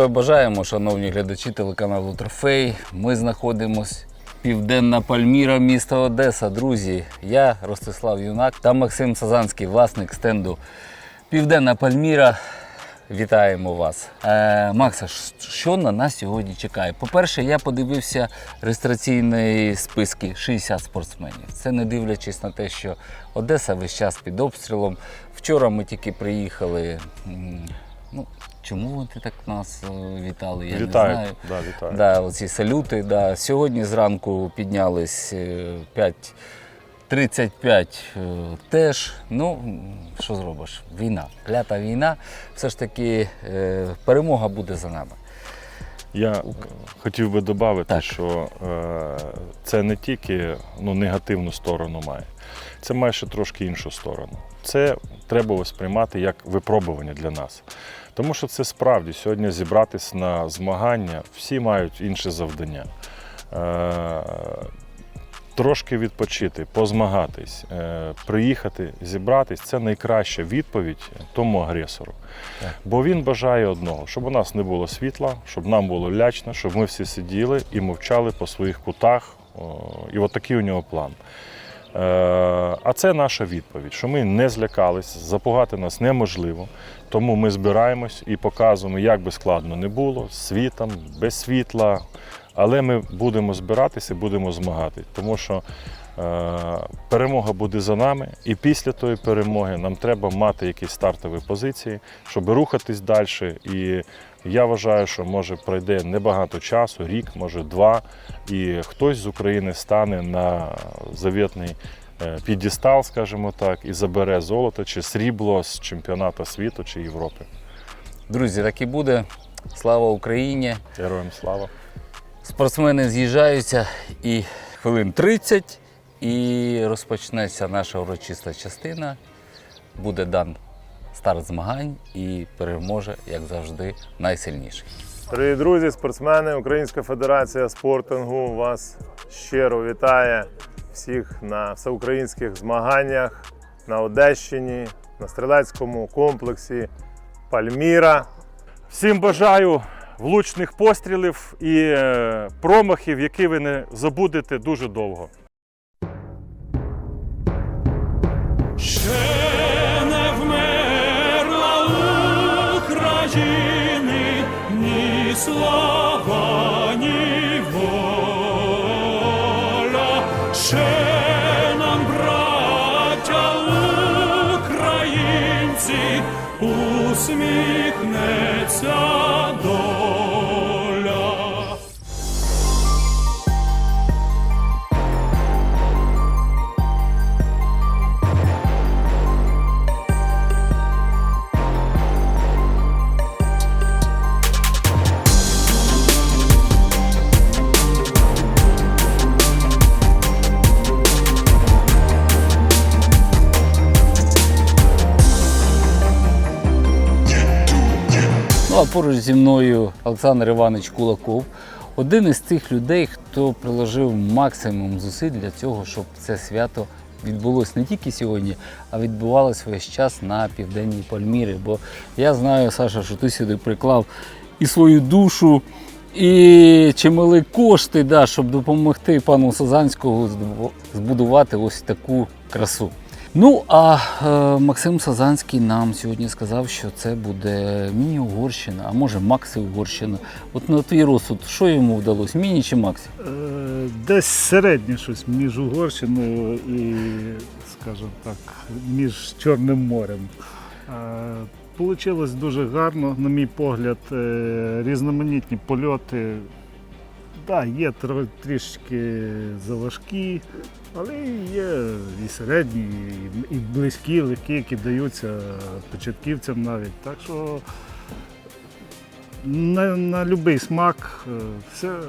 Здоров'я бажаємо, шановні глядачі телеканалу Трофей. Ми знаходимось Південна Пальміра, місто Одеса. Друзі, я Ростислав Юнак та Максим Сазанський, власник стенду Південна Пальміра. Вітаємо вас. Е, Макса, що на нас сьогодні чекає? По-перше, я подивився реєстраційні списки 60 спортсменів. Це не дивлячись на те, що Одеса весь час під обстрілом. Вчора ми тільки приїхали. Ну, чому вони так нас е, вітали? Я Вітаю. не знаю. Да, вітаю. Да, оці салюти. Да. Сьогодні зранку піднялись е, 5.35 е, теж. Ну, що зробиш? Війна. Клята війна. Все ж таки е, перемога буде за нами. Я е, хотів би додати, Так. що е, це не тільки ну, негативну сторону має, це має ще трошки іншу сторону. Це треба сприймати як випробування для нас. Тому що це справді сьогодні зібратись на змагання, всі мають інше завдання. Е, Трошки відпочити, позмагатись, е, приїхати, зібратись це найкраща відповідь тому агресору. Бо він бажає одного, щоб у нас не було світла, щоб нам було лячно, щоб ми всі сиділи і мовчали по своїх кутах. І от такий у нього план. Е, А це наша відповідь, що ми не злякались, запугати нас неможливо. Тому ми збираємось і показуємо, як би складно не було, світом, без світла. Але ми будемо збиратися будемо змагати, тому що перемога буде за нами, і після тої перемоги нам треба мати якісь стартові позиції, щоб рухатись далі. І я вважаю, що може пройде небагато часу, рік, може два, і хтось з України стане на завітний е, підістал, скажімо так, і забере золото чи срібло з чемпіонату світу чи Європи. Друзі, так і буде. Слава Україні! Героям слава! Спортсмени з'їжджаються і хвилин 30, і розпочнеться наша урочиста частина. Буде дан старт змагань і переможе, як завжди, найсильніший. Дорогі друзі, спортсмени, Українська федерація спортингу вас щиро вітає всіх на всеукраїнських змаганнях на Одещині, на стрілецькому комплексі Пальміра. Всім бажаю влучних пострілів і е, промахів, які ви не забудете дуже довго. Ще не вмерла України ні. Ще нам, браття українці, усміхнеться доля. А поруч зі мною Олександр Іванович Кулаков, один із тих людей, хто приложив максимум зусиль для цього, щоб це свято відбулося не тільки сьогодні, а відбувалося весь час на південній Пальмірі. Бо я знаю, Саша, що ти сюди приклав і свою душу, і чимали кошти, да, щоб допомогти пану Сазанському збу- збудувати ось таку красу. Ну, а е, Максим Сазанський нам сьогодні сказав, що це буде міні-Угорщина, а може Максі-Угорщина. От на твій розсуд, що йому вдалося, міні чи Максі? Е, Десь середнє щось між Угорщиною і, скажімо так, між Чорним морем. Е, Получилось дуже гарно, на мій погляд, е, різноманітні польоти. Так, є тро- трішки заважкі, але є і середні, і, близькі, легкі, які даються початківцям навіть. Так що на, на будь-який смак е, все,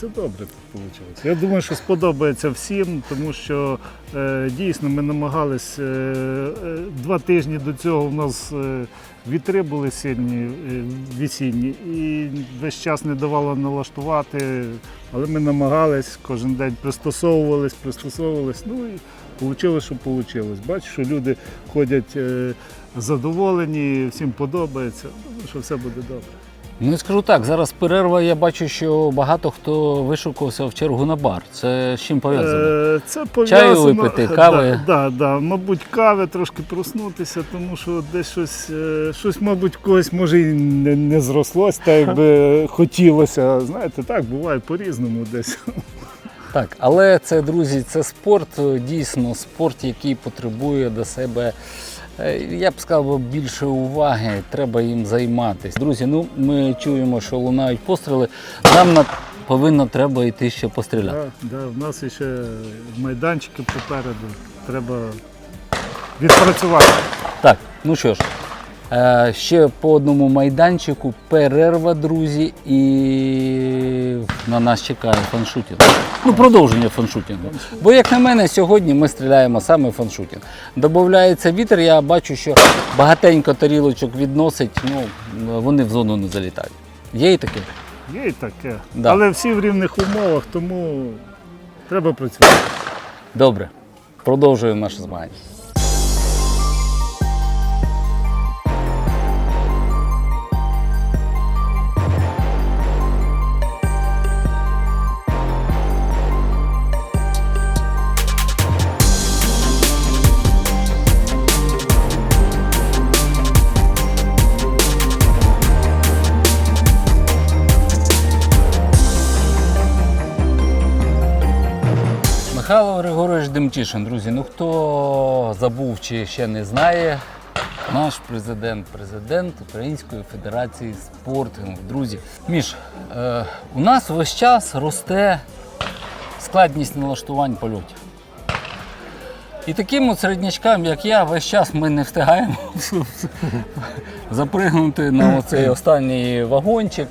все добре вийшло. Я думаю, що сподобається всім, тому що е, дійсно ми намагалися е, е, два тижні до цього в нас е, вітри були сильні, е, весінні, і весь час не давало налаштувати, але ми намагались кожен день пристосовувались, пристосовувались. Ну і вийшло, що вийшло. Бачу, що люди ходять е, задоволені, всім подобається. Думаю, що все буде добре. Ну і скажу так, зараз перерва. Я бачу, що багато хто вишукувався в чергу на бар. Це з чим пов'язано? Е, Це пов'язано. випити, кави? Да, да, да. Мабуть, кави трошки проснутися, тому що десь щось, е, щось мабуть, когось може і не, не зрослось, так як би хотілося. Знаєте, так буває по-різному десь. Так, але це, друзі, це спорт, дійсно спорт, який потребує до себе, я б сказав, більше уваги. Треба їм займатися. Друзі, ну ми чуємо, що лунають постріли. Нам на повинно треба йти ще постріляти. Да, да, в нас ще майданчики попереду. Треба відпрацювати. Так, ну що ж, е, ще по одному майданчику перерва, друзі, і на нас чекає фаншутінг. Ну, продовження фаншутінгу. Бо, як на мене, сьогодні ми стріляємо саме фаншутінг. Добавляється вітер, я бачу, що багатенько тарілочок відносить, ну, вони в зону не залітають. Є і таке? Є і таке. Да. Але всі в рівних умовах, тому треба працювати. Добре, продовжуємо наше змагання. Демчишин, друзі. Ну хто забув чи ще не знає, наш президент, президент Української Федерації спортингу. Друзі, Міш, е, у нас весь час росте складність налаштувань польотів. І таким от середнячкам, як я, весь час ми не встигаємо запригнути на оцей останній вагончик.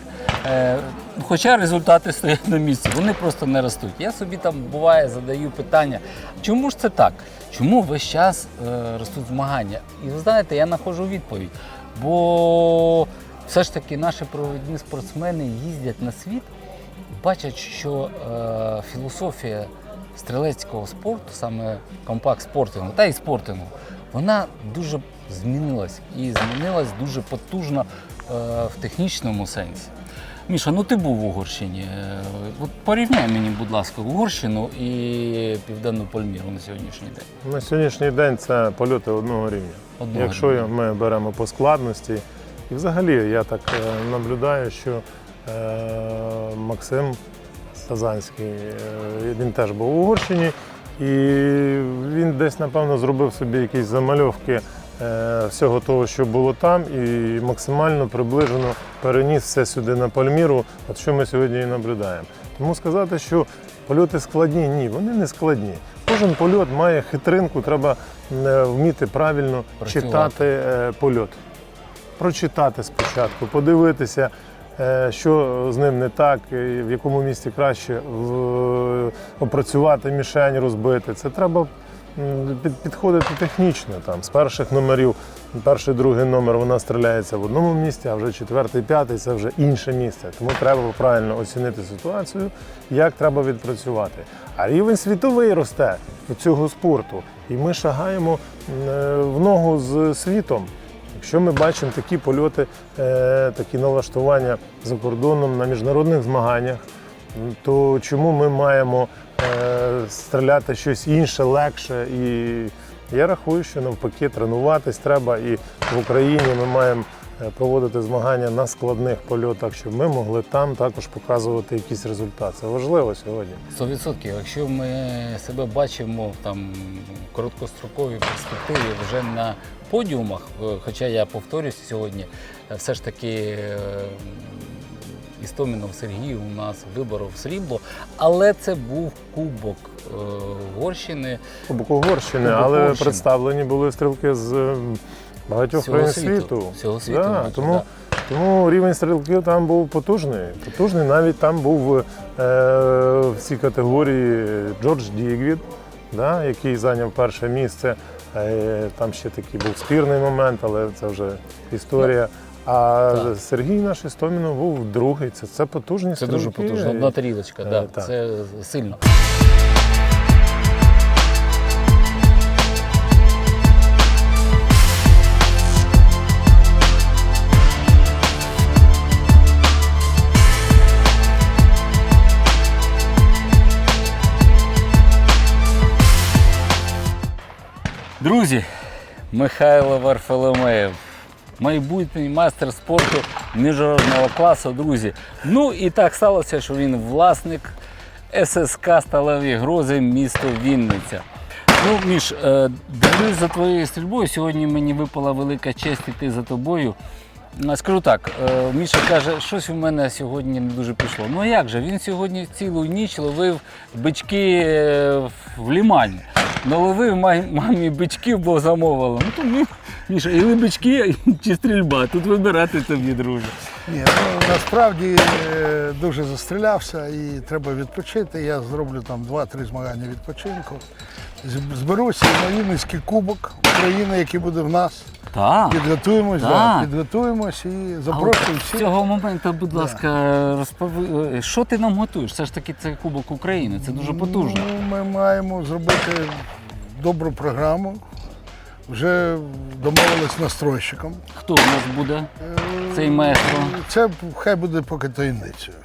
Хоча результати стоять на місці, вони просто не ростуть. Я собі там буває задаю питання, чому ж це так? Чому весь час е, ростуть змагання? І ви знаєте, я знаходжу відповідь. Бо все ж таки наші провідні спортсмени їздять на світ, і бачать, що е, філософія стрілецького спорту, саме компакт спортингу та і спортингу, вона дуже змінилась і змінилась дуже потужно е, в технічному сенсі. Міша, ну ти був в Угорщині. Е, От порівняй мені, будь ласка, Угорщину і Південну Пальміру на сьогоднішній день. На сьогоднішній день це польоти одного рівня. Одного Якщо рівня. ми беремо по складності, і взагалі я так е, наблюдаю, що е, Максим Сазанський, е, він теж був у Угорщині, і він десь, напевно, зробив собі якісь замальовки всього того, що було там, і максимально приближено переніс все сюди на Пальміру, от що ми сьогодні і наблюдаємо. Тому сказати, що польоти складні, ні, вони не складні. Кожен польот має хитринку, треба е, вміти правильно Працювати. читати е, польот. Прочитати спочатку, подивитися, е, що з ним не так, в якому місці краще опрацювати мішень, розбити. Це треба підходити технічно. Там, з перших номерів, перший, другий номер вона стріляється в одному місці, а вже четвертий, п'ятий це вже інше місце. Тому треба правильно оцінити ситуацію, як треба відпрацювати. А рівень світовий росте цього спорту. І ми шагаємо е, в ногу з світом. Якщо ми бачимо такі польоти, е, такі налаштування за кордоном на міжнародних змаганнях, то чому ми маємо е, стріляти щось інше, легше? І я рахую, що навпаки тренуватись треба. І в Україні ми маємо е, проводити змагання на складних польотах, щоб ми могли там також показувати якийсь результат. Це важливо сьогодні. 100%. Якщо ми себе бачимо там в короткостроковій перспективі вже на подіумах, е, хоча я повторюсь сьогодні, е, все ж таки Істомінов Сергій у нас виборов срібло, але це був кубок е, Угорщини. Кубок Угорщини, але Угорщини. представлені були стрілки з багатьох країн світу. світу. Всього світу, Да, бачу, тому, да. тому рівень стрілків там був потужний. Потужний навіть там був е, в цій категорії Джордж Дігвід, да, який зайняв перше місце. Е, там ще такий був спірний момент, але це вже історія. А так. Сергій наш Істомінов був другий. Це це потужні Це стрілки. дуже потужно. Одна тарілочка, е, да. так. Це сильно. Друзі, Михайло Варфоломеєв майбутній майстер спорту міжнародного класу, друзі. Ну і так сталося, що він власник ССК Сталеві Грози, місто Вінниця. Ну, Міш, е, дивлюсь за твоєю стрільбою. Сьогодні мені випала велика честь іти за тобою. А, Скажу так, е, Міша каже, щось у мене сьогодні не дуже пішло. Ну як же? Він сьогодні цілу ніч ловив бички е, в лімані. Наловив мамі бичків, бо замовила. Ну то ми, Міша, і бички, чи стрільба. Тут вибирати тобі, друже. Ні, ну насправді е, дуже застрілявся і треба відпочити. Я зроблю там 2-3 змагання відпочинку. Зберуся на Вінницький кубок України, який буде в нас. Так. Підготуємось, Так. да, підготуємось і запрошую З цього моменту, будь ласка, розпови, е, що ти нам готуєш? Все ж таки це Кубок України, це дуже потужно. Ну, ми маємо зробити добру програму. Вже домовились з настройщиком. Хто у нас буде? Цей маестро. Це хай буде поки таємницею.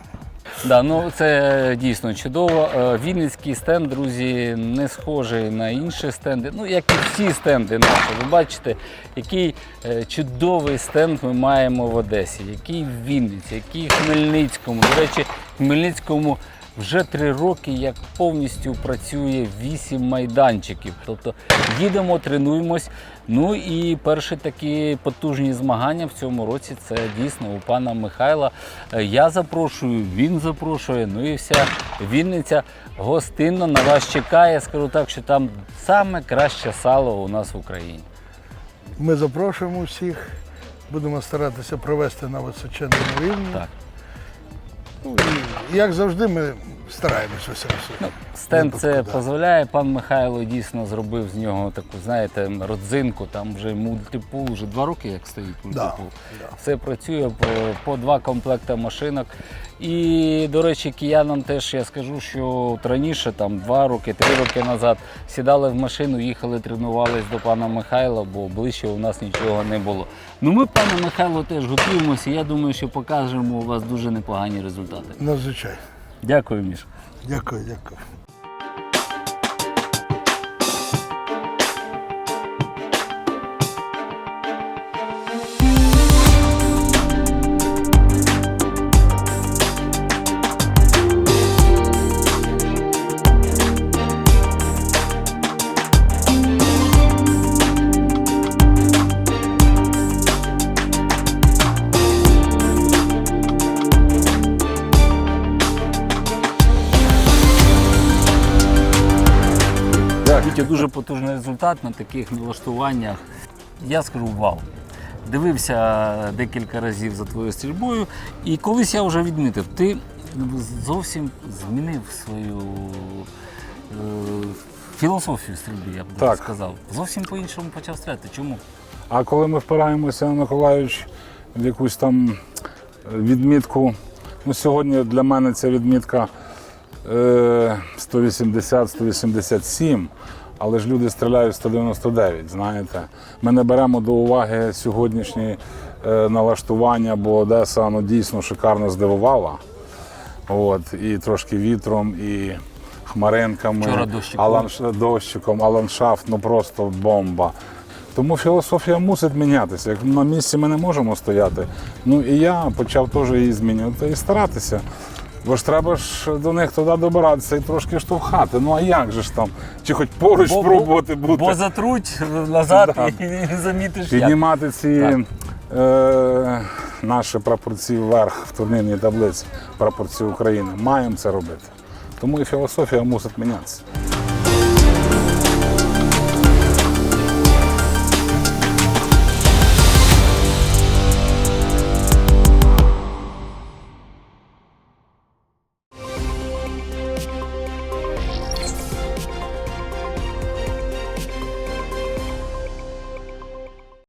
Да, ну це дійсно чудово. Е, Вінницький стенд, друзі, не схожий на інші стенди. Ну, як і всі стенди наші. Ви бачите, який е, чудовий стенд ми маємо в Одесі, який в Вінниці, який в Хмельницькому. До речі, в Хмельницькому вже три роки як повністю працює вісім майданчиків. Тобто їдемо, тренуємось. Ну і перші такі потужні змагання в цьому році це дійсно у пана Михайла. Е, Я запрошую, він запрошує. Ну і вся Вінниця гостинно на вас чекає. Скажу так, що там саме краще сало у нас в Україні. Ми запрошуємо всіх, будемо старатися провести на височенному рівні. Так. Ну, і, як завжди, ми стараємося все. все. Стенд це да. дозволяє. Пан Михайло дійсно зробив з нього таку, знаєте, родзинку. Там вже мультипул, вже два роки як стоїть мультипул. да. Все працює по, по два комплекти машинок. І, до речі, киянам теж я скажу, що от раніше, там два роки, три роки назад, сідали в машину, їхали, тренувались до пана Михайла, бо ближче у нас нічого не було. Ну ми, пане Михайло, теж готуємося. Я думаю, що покажемо у вас дуже непогані результати. Надзвичайно. Дякую, Міш. Дякую, дякую. Дуже потужний результат на таких налаштуваннях. Я скажу вау. Дивився декілька разів за твоєю стрільбою, і колись я вже відмітив, ти зовсім змінив свою е, філософію стрільби, я б Так. сказав. Зовсім по-іншому почав стріляти. Чому? А коли ми впираємося, Миколаївич, в якусь там е, відмітку, ну сьогодні для мене ця відмітка е, 180-187, але ж люди стріляють 199, знаєте. Ми не беремо до уваги сьогоднішні е, налаштування, бо Одеса ну, дійсно шикарно здивувала. От, і трошки вітром, і хмаринками, а ландш- дощиком, а ландшафт ну просто бомба. Тому філософія мусить мінятися. Як на місці ми не можемо стояти. Ну і я почав теж її змінювати і старатися. Бо ж треба ж до них туди добиратися і трошки штовхати. Ну а як же ж там? Чи хоч поруч пробувати бути? Бо затруть назад Да. і не замітиш як. Піднімати ці Так. е, наші прапорці вверх в турнірній таблиці, прапорці України. Маємо це робити. Тому і філософія мусить мінятися.